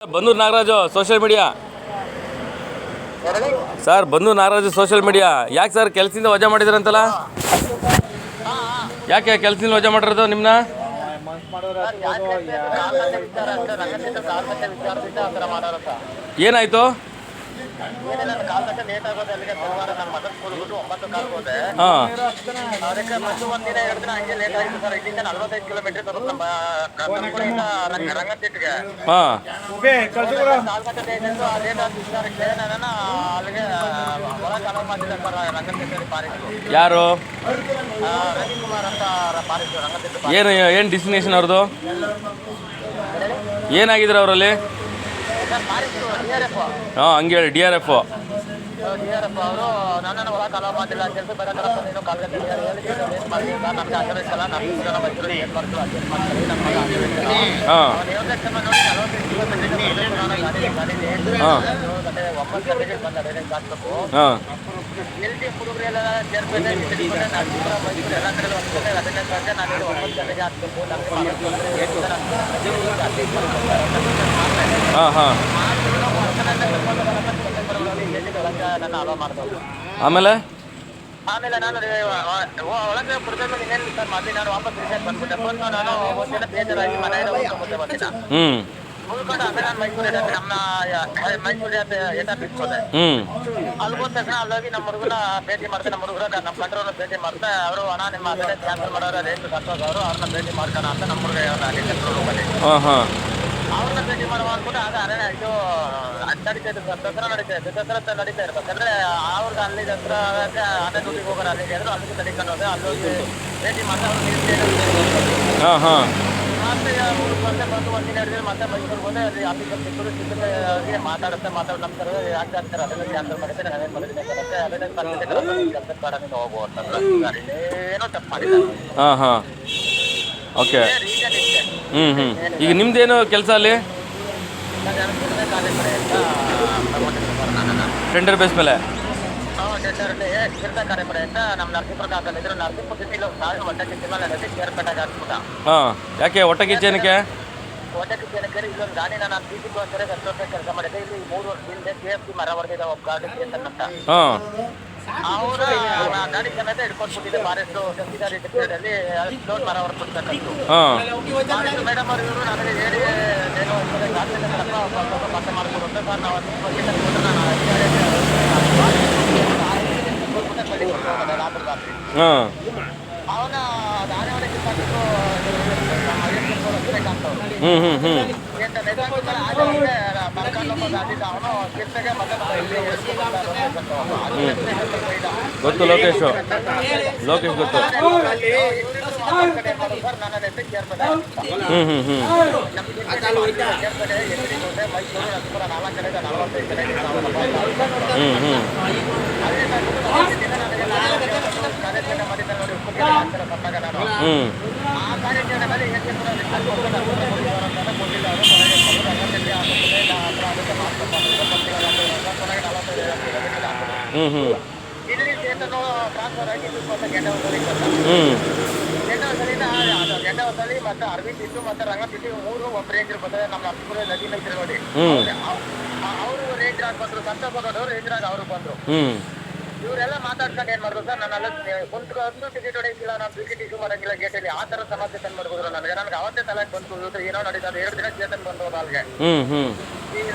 ಬಂದೂರು Nagaraju social media sir ಬಂದು Nagaraju social media ಯಾಕೆ sir ಕೆಲಸದಿಂದ ವಜಾ ಮಾಡಿದ್ರಂತಲ್ಲ? ಯಾಕೆ ಕೆಲಸದಿಂದ ವಜಾ ಮಾಡಿರೋದು ನಿಮ್ಮನ್ನ ಏನಾಯ್ತು? ಹಾಂ. ಅದಕ್ಕೆ ಮತ್ತೆ ಒಂದಿನ ಎರಡು ದಿನ ಹಂಗೆ ಲೇಟ್ ಆಯ್ತು ಸರ್. ಇಲ್ಲಿಂದ ನಲ್ವತ್ತೈದು ಕಿಲೋಮೀಟರ್ ಬರುತ್ತೆ ನಮ್ಮ ರಂಗ ರಂಗತಿಟ್ಟಿಗೆ. ಹಾಂ. ಆ ಲೇಟ್ ಆದ ಅಲ್ಲಿಗೆ ಒಳಗೆ ಅಲೋ ಮಾಡಿಲ್ಲ ಸರ್ ರಂಗತಿಟ್ಟಿ ಪಾರಿಸು. ಯಾರು? ರವಿಕುಮಾರ್ ಅಂತ ಪಾರಿಸು ರಂಗತಿಟ್ಟು ಏನು ಏನು ಡಿಸ್ಟಿನೇಷನ್ ಅವ್ರದ್ದು? ಏನಾಗಿದ್ರು ಅವರಲ್ಲಿ? ಹಾಂ ಹಂಗೆ ಹೇಳಿ D R F D R F ಅವರು ನನ್ನನ್ನು ಒಳಗೆ ಅಲೋ ಮಾಡಿಲ್ಲ ಕೆಲಸ ಬರೋಕ್ಕಲ್ಲ ನೀನು ಕಾಲ್ಗಂಟೆ ಹೇಳಿ ಏನು ಮಾಡಿಲ್ಲ ನನಗೆ ಆಗಿರಬೇಕಲ್ಲ ನಮ್ಮ ಜನ ಬಂದಿರೋ ಏನು ಮಾಡ್ತೀವಿ ಅಡ್ಜಸ್ಟ್ ಮಾಡ್ತೀವಿ ನಮ್ಮ ಮಗ ಆಗಿರಬೇಕಲ್ಲ ಹಾಂ ಅವ್ನು ಯೋಗಕ್ಷೇಮ ನೋಡಿ ನಲವತ್ತೈದು ಕಿಲೋಮೀಟರ್ ನಾನು ಗಾಡಿ ಗಾಡಿಲಿ ಹಾಂ ಮತ್ತೆ ಒಂಬತ್ತು ಗಂಟೆಗೆ ಬಂದ ಡೈರೆಕ್ಟ್ ಹಾಕ್ಬೇಕು ಹಾಂ ಎಲ್ ಟಿ ಹುಡುಗರೆಲ್ಲ ಸೇರ್ಪೇಟೆ ಸಿರಿಪೇಟೆ ನರಸೀಪುರ ಮೈಸೂರು ಎಲ್ಲ ಕಡೆ ಒಂದು ಗಂಟೆ ಹದಿನೈದು ಗಂಟೆ ನಾನು ಇಲ್ಲಿ ಒಂಬತ್ತು ಗಂಟೆಗೆ ಹಾಕ್ಬೇಕು ನನಗೆ ಹಾಂ ಹಾಂ ನನ್ನ ಅಲೋ ಮಾಡ್ಬೋದು ಆಮೇಲೆ ಆಮೇಲೆ ನಾನು ಒಳಗೆ ಬಿಡ್ಬೇಕು ಇನ್ನೇನು ಸರ್ ಮಾಡಿ ನಾನು ವಾಪಸ್ ರಿಟರ್ನ್ ಬಂದ್ಬಿಟ್ಟೆ ಬಂದು ನಾನು ಒಂದಿನ ಬೇಜಾರಾಗಿ ಮನೆಯಿಂದ ಹೋಗ್ಕೊಂಡ್ಬಿಟ್ಟೆ ಒಂದಿನ ಹ್ಞೂ ಉಳ್ಕೊಂಡು ಆಮೇಲೆ ನಾನು ಮೈಸೂರು ನಮ್ಮ ಮೈಸೂರು ಏಟ ಬಿಟ್ಕೊಂಡೆ ಹ್ಞೂ ಅಲ್ಲಿ ಹೋದ ತಕ್ಷಣ ಅಲ್ಲೋಗಿ ನಮ್ಮ ಹುಡುಗನ ಭೇಟಿ ನಮ್ಮ ಹುಡುಗರ ನಮ್ಮ ಕಂಡ್ರವ್ರನ್ನ ಭೇಟಿ ಮಾಡ್ದೆ. ಅವರು ಅಣ್ಣ ನಿಮ್ಮ ಕ್ಯಾನ್ಸಲ್ ಮಾಡೋರ ರೇಟ್ ಅವರು ಅವ್ರನ್ನ ಭೇಟಿ ಮಾಡ್ಕೋಣ ಅಂತ ನಮ್ಮ ಹುಡುಗ ಅವ್ರನ್ನ ಭೇಟಿ ಮಾಡುವ ಅಂದ್ಬಿಟ್ಟು ಆಗ ಅರಣ್ಯ ಇದು ಅದ್ ನಡೀತಾ ಇದೆ ಸರ್ ದಸರಾ ನಡೀತಾ ಇದೆ ದಸರಾ ನಡೀತಾ ಇರ್ಬೇಕಂದ್ರೆ ಅವ್ರದ್ದು ಅಲ್ಲಿ ದಸರಾ ಅದೇ ದುಡ್ಡಿಗೆ ಹೋಗೋರು ಅಲ್ಲಿಗೆ ಹೇಳಿದ್ರು ಅಲ್ಲಿಗೆ ತಡಿಕೊಂಡು ಹೋದ್ರೆ ಅಲ್ಲೋಗಿ ಭೇಟಿ ಮಾಡಿ ಅವ್ರು ಹಾಂ ಹಾಂ. ಮತ್ತೆ ಬಂದೆ ಬಂದು ಒಂದಿನ ದಿನ ಮತ್ತೆ ಮೈಸೂರಿಗೆ ಹೋದ್ರೆ ಅಲ್ಲಿ ಆಫೀಸರ್ ಸಿಕ್ಕರು ಸಿಕ್ಕರಿಗೆ ಮಾತಾಡುತ್ತೆ ಮಾತಾಡಿ ನಮ್ಮ ಸರ್ ಯಾಕೆ ಆಗ್ತಾರೆ ಅದನ್ನ ಕ್ಯಾನ್ಸಲ್ ಮಾಡಿದ್ರೆ ನಾವೇನು ಮಾಡಿದ್ರೆ ಅದನ್ನೇ ಕೆಲಸ ಬೇಡ ಹೋಗುವಂತ ಏನೋ ತಪ್ಪು ಮಾಡಿದ್ದಾರೆ. ಹಾಂ ಹಾಂ. ಓಕೆ. ಹ್ಞೂ ಹ್ಞೂ ಈಗ ನಿಮ್ದೇನು ಕೆಲಸ ಅಲ್ಲಿ? ಟೆಂಡರ್ ಬೇಸ್ ಮೇಲೆ. ಹಾಂ ಯಾಕೆ ಹೊಟ್ಟೆ ಕಿಚ್ಚೇನಕ್ಕೆ ಇಲ್ಲೊಂದು ಗಾಡಿ ನಾನು ಕೆಲಸ ಮಾಡಿದ್ದೆ ಇಲ್ಲಿ ಮೂರು ವರ್ಷ ಹಿಂದೆ ಕೆ ಎಫ್ ಸಿ ಮರ ಹೊಡೆದಿದ್ದ ಒಬ್ಬ ಗಾಡಿ ಸ್ಟೇಷನ್ ಅಂತ ಹಾಂ. ಅವರು ಗಾಡಿ ಸಮೇತ ಹಿಡ್ಕೊಂಡ್ಬಿಟ್ಟಿದೆ ಫಾರೆಸ್ಟ್ ತಹಸೀಲ್ದಾರ್ ಡಿಪ್ಯೂಟಲ್ಲಿ ಲೋನ್ ಮರ ಫಾರೆಸ್ಟ್ ಮೇಡಮ್ ಅವರು ಇವರು ನನಗೆ ಹೇಳಿ ಏನು ಗಾಡಿ ಮಾಡ್ಕೊಡು ಅಂತ ಸರ್ ನಾವು ಹತ್ತು ಹಾಂ ಅವನ ದಾರಿ ಹ್ಮ್ ಕಿತ್ತಾಕಿದ್ರು ಬೇಕಾಗ್ತವ್ರು ಹ್ಞೂ ಹ್ಞೂ ಹ್ಞೂ ಗೊತ್ತು ಲೋಕೇಶು. ಲೋಕೇಶ್ ಗೊತ್ತು. ಹ್ಞೂ ಹ್ಞೂ ಹ್ಞೂ ಹ್ಞೂ ಕೋಟೆ ಮೈಸೂರು ನರಸೀಪುರ ನಾಲ್ಕು ಕಡೆ ನಲವತ್ತೈದು ಕಡೆ ಹ್ಞೂ ಹ್ಞೂ ಕಾರ್ಯಾಚರಣೆ ಮಾಡಿದ್ದೆ ನೋಡಿ ಉಪಕರಣ ಹಾಕ್ತಾರೆ ಸಣ್ಣಗ ನಾನು ಹ್ಞೂ ಆ ಕಾರ್ಯಾಚರಣೆಯಲ್ಲಿ ಏಕೆ ಕೂಡ ರಿಸಲ್ಟ್ ಕೊಟ್ಟು ನಾನು ಕೂಡ ಕೊಟ್ಟಿದ್ದಾರೆ ಅಂತ ಕೊಟ್ಟಿಲ್ಲ ಅವರು ಕೊನೆಗೆ ಅವರು ರಂಗದಲ್ಲಿ ಹಾಕುತ್ತದೆ ಹತ್ರ ಅದಕ್ಕೆ ಮಾಡ್ಕೊಂಡು ಕೊನೆಗೆ ನಲವತ್ತೈದು ಕಿಲೋಮೀಟರ್ ಹಾಕಿದ್ರು ಹ್ಞೂ ಹ್ಞೂ ಇಲ್ಲಿ ಸ್ಟೇಷನ್ ಟ್ರಾನ್ಸ್ಫರ್ ಆಗಿ ಇದು ಮತ್ತೆ ಗೆಡ್ಡೆ ಹೊಸಲಿನ ಅದು ಗೆಡ್ಡೆ ಹೊಸಲಿ ಮತ್ತೆ ಅರವಿಂದ್ ಇದ್ದು ಮತ್ತೆ ರಂಗತಿಟ್ಟು ಮೂರು ಒಬ್ಬ ರೇಂಜರ್ ನಮ್ಮ ನರಸೀಪುರ ನದಿ ಹ್ಞೂ ಅವರು ರೇಂಜರ್ ಆಗಿ ಬಂದ್ರು? ಸಂತೋಷ್ ಅವರು ರೇಂಜರ್ ಆಗಿ ಅವರು ಬಂದ್ರು? ಇವರೆಲ್ಲ ಮಾತಾಡ್ಕೊಂಡು ಏನ್ ಮಾಡಿದ್ರು ಸರ್? ನಾನು ಅಲ್ಲ ಕುಂತ್ಕೊಂಡು ಟಿಕೆಟ್ ಹೊಡೆಯಿಲ್ಲ ನಾನು ಟಿಕೆಟ್ ಇಶ್ಯೂ ಮಾಡಂಗಿಲ್ಲ ಗೇಟಲ್ಲಿ ಆ ತರ ಸಮಸ್ಯೆ ತಂದು ನನಗೆ. ನನಗೆ ಅವತ್ತೇ ತಲೆಗೆ ಬಂತು ಇವತ್ತು ಏನೋ ನಡೀತಾರೆ ಎರಡು ದಿನ ಚೇತನ್ ಬಂದು ಅಲ್ಲಿಗೆ ಈ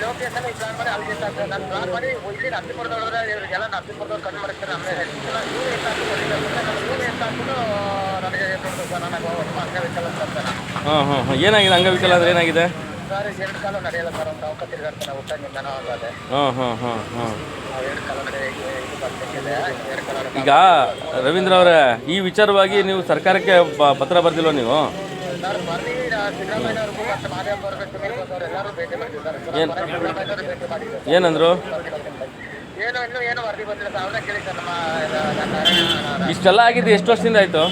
ಪ್ಲಾನ್ ಮಾಡಿ ಅಲ್ಲಿ ನಾನು ಪ್ಲಾನ್ ಮಾಡಿ ಇಲ್ಲಿ ಇವರಿಗೆಲ್ಲ ನರಸೀಪುರದವ್ರು ಮಾಡ್ತಾರೆ ಆಮೇಲೆ ಇವ್ರು ಇವ್ರು ನನಗೆ ಸರ್ ಅಂಗವಿಕಲ ಅಂತ ಹಾಂ ಹಾಂ ಹಾಂ. ಏನಾಗಿದೆ? ಅಂಗವಿಕಲ ಅಂದ್ರೆ ಏನಾಗಿದೆ? ಸರ್ ಎರಡು ಕಾಲ ನಡೆಯಲ್ಲ ಸರ್ ಒಂದು ತಿರುಗಾಡ್ತಾನೆ ಊಟ ನಿಂದನ ಆಗದೆ ಹಾಂ ಹಾಂ ಹಾಂ ಹಾಂ. ಎರಡು ಕಾಲ ನಡೆಯ ಇದು ಬರ್ತಿದೆ ಈಗ ರವೀಂದ್ರ ಅವರೇ ಈ ವಿಚಾರವಾಗಿ ನೀವು ಸರ್ಕಾರಕ್ಕೆ ಪತ್ರ ಬರ್ದಿಲ್ವ ನೀವು? ಸರ್ ಬರ್ಲಿ ಏನಂದ್ರು? ಇಷ್ಟೆಲ್ಲ ಆಗಿದ್ದು ಎಷ್ಟು ವರ್ಷದಿಂದ ಆಯ್ತು?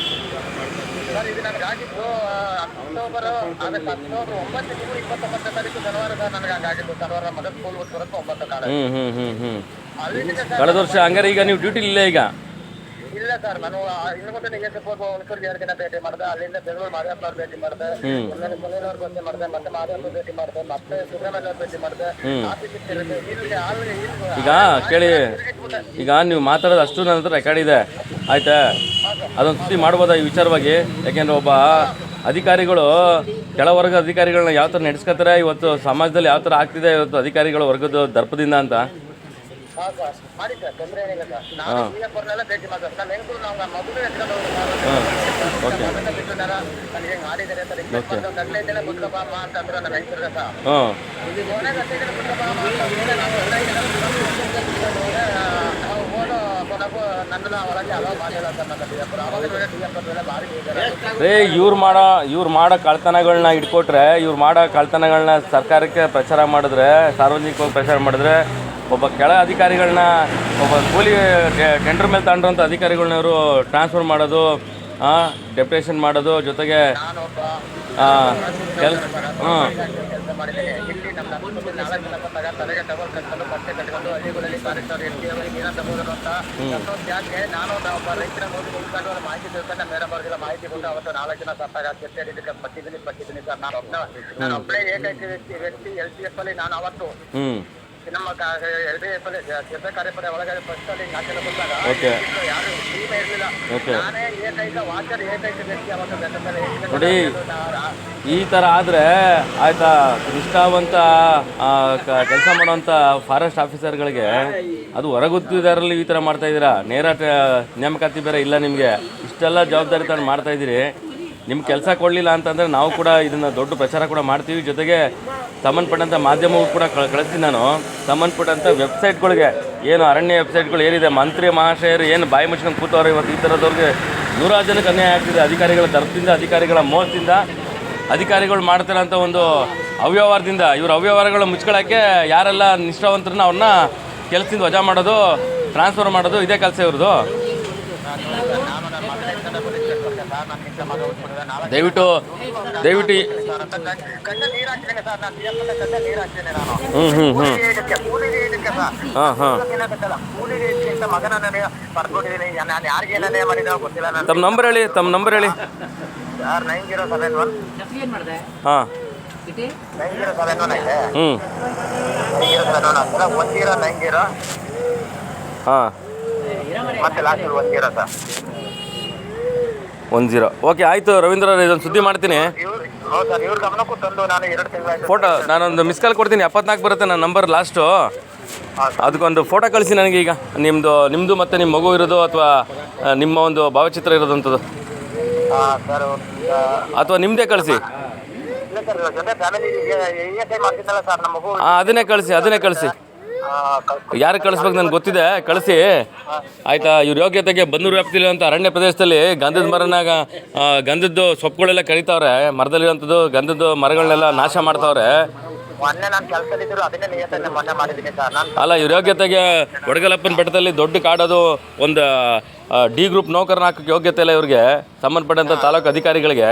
ಕಳೆದ ವರ್ಷ ಹಂಗಾರೆ ಈಗ ನೀವು ಡ್ಯೂಟಿ ಇಲ್ಲ ಈಗ? ಇಲ್ಲ ಸರ್ ನಾನು ಇನ್ನು ಮುಂದೆ ನಿಮಗೆ ಎಫ್ ಉಳ್ಕರ್ಗೆ ಎರಡು ಭೇಟಿ ಮಾಡಿದೆ ಅಲ್ಲಿಂದ ಬೆಂಗಳೂರು ಮಾದೇವಪ್ಪ ಅವ್ರು ಭೇಟಿ ಮಾಡಿದೆ ಮುನ್ನೇನ ಮುನ್ನೇನವ್ರ ಭೇಟಿ ಮಾಡಿದೆ ಮತ್ತೆ ಮಾದೇವಪ್ಪ ಭೇಟಿ ಮಾಡಿದೆ ಮತ್ತೆ ಸಿದ್ದರಾಮಯ್ಯ ಅವ್ರು ಭೇಟಿ ಮಾಡಿದೆ. ಆಫೀಸ್ ಇಟ್ಟಿರುತ್ತೆ ಇಲ್ಲಿ ಅಲ್ಲಿ ಈಗ ಕೇಳಿ ಈಗ ನೀವು ಮಾತಾಡೋದು ಅಷ್ಟು ನನ್ನ ಹತ್ರ ರೆಕಾರ್ಡ್ ಇದೆ. ಆಯ್ತಾ? ಅದೊಂದು ಸುದ್ದಿ ಮಾಡ್ಬೋದಾ ಈ ವಿಚಾರವಾಗಿ? ಯಾಕೆಂದ್ರೆ ಒಬ್ಬ ಅಧಿಕಾರಿಗಳು ಕೆಳವರ್ಗ ಅಧಿಕಾರಿಗಳನ್ನ ಯಾವ ಥರ ನಡೆಸ್ಕೊತಾರೆ ಇವತ್ತು ಸಮಾಜದಲ್ಲಿ ಯಾವ ಥರ ಆಗ್ತಿದೆ ಇವತ್ತು ಅಧಿಕಾರಿಗಳ ವರ್ಗದ ದರ್ಪದಿಂದ ಅಂತ. ರೇ ಇವ್ರು ಮಾಡೋ ಇವ್ರು ಮಾಡೋ ಕಳ್ತನಗಳನ್ನ ಇಟ್ಕೊಟ್ರೆ ಇವ್ರು ಮಾಡೋ ಕಳ್ತನಗಳನ್ನ ಸರ್ಕಾರಕ್ಕೆ ಪ್ರಚಾರ ಮಾಡಿದ್ರೆ ಸಾರ್ವಜನಿಕವಾಗಿ ಪ್ರಚಾರ ಮಾಡಿದ್ರೆ ಒಬ್ಬ ಕೆಳ ಅಧಿಕಾರಿಗಳನ್ನ ಒಬ್ಬ ಕೂಲಿ ಟೆಂಡರ್ ಮೇಲೆ ತಗೊಂಡ್ರಂಥ ಅಧಿಕಾರಿಗಳನ್ನ ಅವರು ಟ್ರಾನ್ಸ್ಫರ್ ಮಾಡೋದು ಡೆಪ್ರೇಷನ್ ಮಾಡೋದು ಜೊತೆಗೆ ಹ್ಮ್. ಕೆಲ್ ಹ್ಞೂ ಅವತ್ತು ಹ್ಞೂ ನಮ್ಮ ಎಲ್ ಡಿ ಎಫ್ ಅಲ್ಲಿ ಕೆಲಸ ಕಾರ್ಯಪಡೆ ಒಳಗಡೆ ಫಸ್ಟ್ ಅಲ್ಲಿ ನಾಲ್ಕು ಜನ ಬಂದಾಗ ಓಕೆ. ಯಾರು ಟೀಮೇ ಇರಲಿಲ್ಲ. ಓಕೆ. ನಾನೇ ಏಕೈಕ ವಾಚರ್ ಏಕೈಕ ವ್ಯಕ್ತಿ ಅವತ್ತು ಬೆಟ್ಟದಲ್ಲಿ ನೋಡಿ ಈ ತರ ಆದ್ರೆ ಆಯ್ತಾ ನಿಷ್ಠಾವಂತ ಕೆಲಸ ಮಾಡುವಂತ ಫಾರೆಸ್ಟ್ ಆಫೀಸರ್ಗಳಿಗೆ ಅದು ಹೊರಗುತ್ತಿದಾರಲ್ಲಿ ಈ ಥರ ಮಾಡ್ತಾ ಇದೀರಾ ನೇರ ಟ- ನೇಮಕಾತಿ ಬೇರೆ ಇಲ್ಲ ನಿಮಗೆ. ಇಷ್ಟೆಲ್ಲ ಜವಾಬ್ದಾರಿ ತಗೊಂಡು ಮಾಡ್ತಾ ಇದ್ದೀರಿ. ನಿಮ್ಗೆ ಕೆಲಸ ಕೊಡಲಿಲ್ಲ ಅಂತಂದರೆ ನಾವು ಕೂಡ ಇದನ್ನು ದೊಡ್ಡ ಪ್ರಚಾರ ಕೂಡ ಮಾಡ್ತೀವಿ. ಜೊತೆಗೆ ಸಂಬಂಧಪಟ್ಟಂಥ ಮಾಧ್ಯಮವು ಕೂಡ ಕಳ್ ಕಳಿಸ್ತೀನಿ ನಾನು. ಸಂಬಂಧಪಟ್ಟಂಥ ವೆಬ್ಸೈಟ್ಗಳಿಗೆ ಏನು ಅರಣ್ಯ ವೆಬ್ಸೈಟ್ಗಳು ಏನಿದೆ, ಮಂತ್ರಿ, ಮಹಾಶಯರು ಏನು ಬಾಯಿ ಮುಚ್ಕೊಂಡು ಕೂತವ್ರು ಇವತ್ತು ಈ ಥರದವ್ರಿಗೆ ನೂರಾರು ಜನಕ್ಕೆ ಅನ್ಯಾಯ ಆಗ್ತಿದೆ. ಅಧಿಕಾರಿಗಳ ತರಫದಿಂದ ಅಧಿಕಾರಿಗಳ ಮೋಸದಿಂದ ಅಧಿಕಾರಿಗಳು ಮಾಡ್ತಿರೋಂಥ ಒಂದು ಅವ್ಯವಹಾರದಿಂದ, ಇವ್ರ ಅವ್ಯವಹಾರಗಳ ಮುಚ್ಕೊಳ್ಳೋಕ್ಕೆ ಯಾರೆಲ್ಲ ನಿಷ್ಠಾವಂತರನ್ನ ಅವ್ರನ್ನ ಕೆಲಸದಿಂದ ವಜಾ ಮಾಡೋದು ಟ್ರಾನ್ಸ್ಫರ್ ಮಾಡೋದು ಇದೇ ಕೆಲಸ ಇವ್ರದ್ದು. ಹಾಕ್ತೇನೆ ದಯವಿಟ್ಟು ಹ್ಞೂ ಹ್ಞೂ ಹ್ಞೂ ಹಾಂ ಹಾಂ. ತಮ್ಮ ನಂಬರ್ ಹೇಳಿ ತಮ್ಮ ನಂಬರ್ ಹೇಳಿ. ಹಾಂ. ಹ್ಞೂ ಹಾಂ. ಮತ್ತೆ ಲಾಸ್ಟ್ ಒಂದು ಸರ್. ಒಂದು ಜೀರೋ ಓಕೆ ಆಯಿತು ರವೀಂದ್ರ ಇದೊಂದು ಸುದ್ದಿ ಮಾಡ್ತೀನಿ. ಇವ್ರು ಹೌದು ಸರ್ ಇವ್ರ ಗಮನಕ್ಕೂ ತಂದು ನಾನು ಎರಡು ತಿಂಗಳಾಯ್ತು ಫೋಟೋ ನಾನೊಂದು ಮಿಸ್ ಕಾಲ್ ಕೊಡ್ತೀನಿ. ಎಪ್ಪತ್ನಾಲ್ಕು ಬರುತ್ತೆ ನನ್ನ ನಂಬರ್ ಲಾಸ್ಟು ಅದಕ್ಕೊಂದು ಫೋಟೋ ಕಳಿಸಿ ನನಗೆ ಈಗ. ನಿಮ್ಮದು ನಿಮ್ಮದು ಮತ್ತು ನಿಮ್ಮ ಮಗು ಇರೋದು ಅಥವಾ ನಿಮ್ಮ ಒಂದು ಭಾವಚಿತ್ರ ಇರೋದಂಥದ್ದು ಸರ್ ಅಥವಾ ನಿಮ್ಮದೇ ಕಳಿಸಿ? ಇಲ್ಲ ಸರ್ ಜೊತೆ family E S I sir ನಮ್ಮ ಮಗು. ಹಾಂ ಅದನ್ನೇ ಕಳಿಸಿ ಅದನ್ನೇ ಕಳಿಸಿ. ಯಾರು ಕಳಿಸ್ಬೇಕು ನನ್ಗೆ ಗೊತ್ತಿದೆ. ಕಳಿಸಿ. ಆಯ್ತಾ ಇವ್ರ ಯೋಗ್ಯತೆಗೆ ಬನ್ನೂರು ವ್ಯಾಪ್ತಿಲಿ ಅಂತ ಅರಣ್ಯ ಪ್ರದೇಶದಲ್ಲಿ ಗಂಧದ ಮರನಾಗ ಗಂಧದ್ದು ಸೊಪ್ಪುಗಳೆಲ್ಲ ಕರಿತಾವ್ರೆ. ಮರದಲ್ಲಿರೋಂಥದ್ದು ಗಂಧದ್ದು ಮರಗಳನ್ನೆಲ್ಲ ನಾಶ ಮಾಡ್ತಾವ್ರೆ. ಅಲ್ಲ ಇವ್ರ ಯೋಗ್ಯತೆಗೆ ಒಡಗಲಪ್ಪನ ಬೆಟ್ಟದಲ್ಲಿ ದೊಡ್ಡ ಕಾಡೋದು ಒಂದು ಡಿ ಗ್ರೂಪ್ ನೌಕರನ ಹಾಕಕ್ಕೆ ಯೋಗ್ಯತೆ ಇಲ್ಲ ಇವ್ರಿಗೆ ಸಂಬಂಧಪಟ್ಟಂಥ ತಾಲೂಕು ಅಧಿಕಾರಿಗಳಿಗೆ.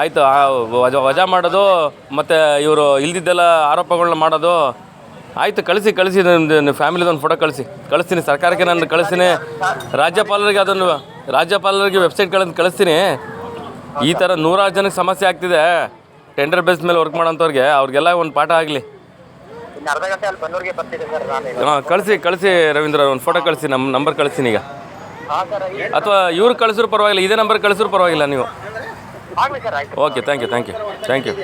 ಆಯಿತು ವಜಾ ಮಾಡೋದು ಮತ್ತು ಇವರು ಇಲ್ದಿದ್ದೆಲ್ಲ ಆರೋಪಗಳನ್ನ ಮಾಡೋದು ಆಯಿತು ಕಳಿಸಿ ಕಳಿಸಿ ನನ್ನ ಫ್ಯಾಮಿಲಿದೊಂದು ಫೋಟೋ ಕಳಿಸಿ. ಕಳಿಸ್ತೀನಿ ಸರ್ಕಾರಕ್ಕೆ ನಾನು ಕಳಿಸ್ತೀನಿ. ರಾಜ್ಯಪಾಲರಿಗೆ ಅದನ್ನು ರಾಜ್ಯಪಾಲರಿಗೆ ವೆಬ್ಸೈಟ್ಗಳನ್ನು ಕಳಿಸ್ತೀನಿ. ಈ ಥರ ನೂರಾರು ಜನಕ್ಕೆ ಸಮಸ್ಯೆ ಆಗ್ತಿದೆ. ಟೆಂಡರ್ ಬೇಸ್ ಮೇಲೆ ವರ್ಕ್ ಮಾಡೋಂಥವ್ರಿಗೆ ಅವ್ರಿಗೆಲ್ಲ ಒಂದು ಪಾಠ ಆಗಲಿ. ಹಾಂ ಕಳಿಸಿ ಕಳಿಸಿ ರವೀಂದ್ರ ಒಂದು ಫೋಟೋ ಕಳಿಸಿ ನಮ್ಮ ನಂಬರ್ ಕಳಿಸ್ತೀನಿ ಈಗ. ಅಥವಾ ಇವ್ರು ಕಳಿಸಿದ್ರು ಪರವಾಗಿಲ್ಲ ಇದೇ ನಂಬರ್ ಕಳಿಸಿದ್ರು ಪರವಾಗಿಲ್ಲ ನೀವು. Okay thank you thank you thank you